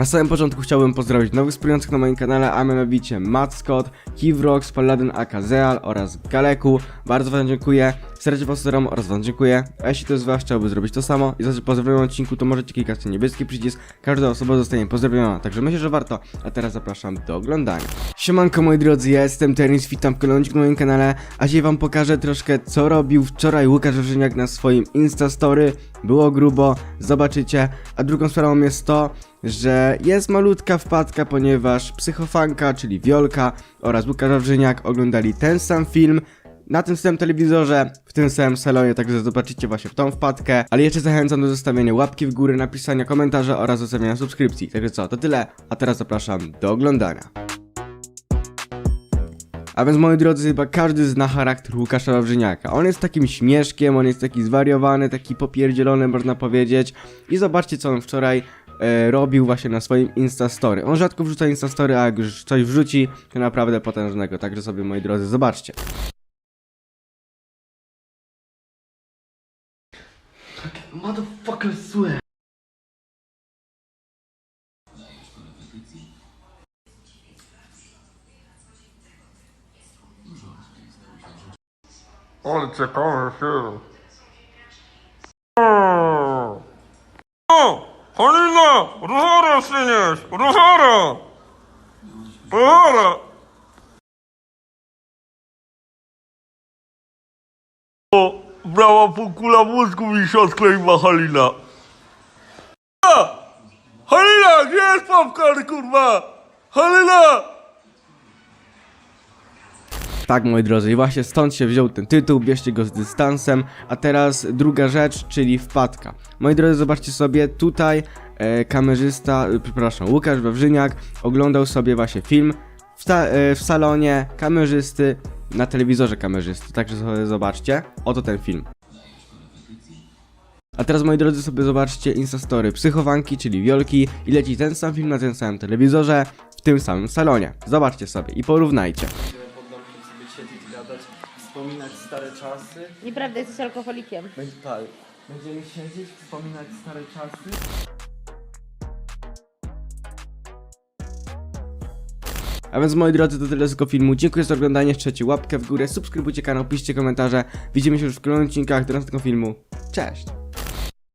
Na samym początku chciałbym pozdrowić nowych wspierających na moim kanale, a mianowicie Matt Scott, Kivrox, Paladin Akazeal oraz Galeku. Bardzo wam dziękuję, serdecznie pozdrawiam oraz wam dziękuję. A jeśli to jest was, chciałby zrobić to samo i zacząć pozdrowienia odcinku, to możecie klikać na niebieski przycisk. Każda osoba zostanie pozdrowiona, także myślę, że warto. A teraz zapraszam do oglądania. Siemanko moi drodzy, ja jestem Terence, witam w kolejnym na moim kanale, a dzisiaj wam pokażę troszkę co robił wczoraj Łukasz Wawrzyniak na swoim Instastory. Było grubo, zobaczycie. A drugą sprawą jest to, że jest malutka wpadka, ponieważ Psychofanka, czyli Wiolka oraz Łukasz Wawrzyniak oglądali ten sam film na tym samym telewizorze, w tym samym salonie, także zobaczycie właśnie w tą wpadkę. Ale jeszcze zachęcam do zostawienia łapki w górę, napisania komentarza oraz zostawienia subskrypcji. Także co, to tyle, a teraz zapraszam do oglądania. A więc moi drodzy, chyba każdy zna charakter Łukasza Wawrzyniaka. On jest takim śmieszkiem, on jest taki zwariowany, taki popierdzielony można powiedzieć. I zobaczcie co on wczoraj e, robił właśnie na swoim Instastory. On rzadko wrzuca Instastory, a jak już coś wrzuci, to naprawdę potężnego. Także sobie moi drodzy, zobaczcie. Motherfucker swear. Ale ciekawy film. O! Halina! Ruchara przynieś! Ruchara! Ruchara! O! Brała półkula mózgu mi się odkleiła Halina. A! Halina! Gdzie jest popcorn, kurwa? Halina! Tak, moi drodzy, i właśnie stąd się wziął ten tytuł, bierzcie go z dystansem. A teraz druga rzecz, czyli wpadka. Moi drodzy, zobaczcie sobie, tutaj e, kamerzysta, e, przepraszam, Łukasz Wawrzyniak oglądał sobie właśnie film w, ta, e, w salonie kamerzysty, na telewizorze kamerzysty. Także sobie zobaczcie, oto ten film. A teraz moi drodzy sobie zobaczcie Instastory Psychowanki, czyli Wiolki i leci ten sam film na tym samym telewizorze, w tym samym salonie. Zobaczcie sobie i porównajcie. Wspominać stare czasy. Nieprawda, jesteś alkoholikiem. Będzie tak. Będziemy siedzieć, wspominać stare czasy. A więc moi drodzy, to tyle z tego filmu. Dziękuję za oglądanie, trzecie łapkę w górę, subskrybujcie kanał, piszcie komentarze. Widzimy się już w kolejnych odcinkach do następnego filmu. Cześć!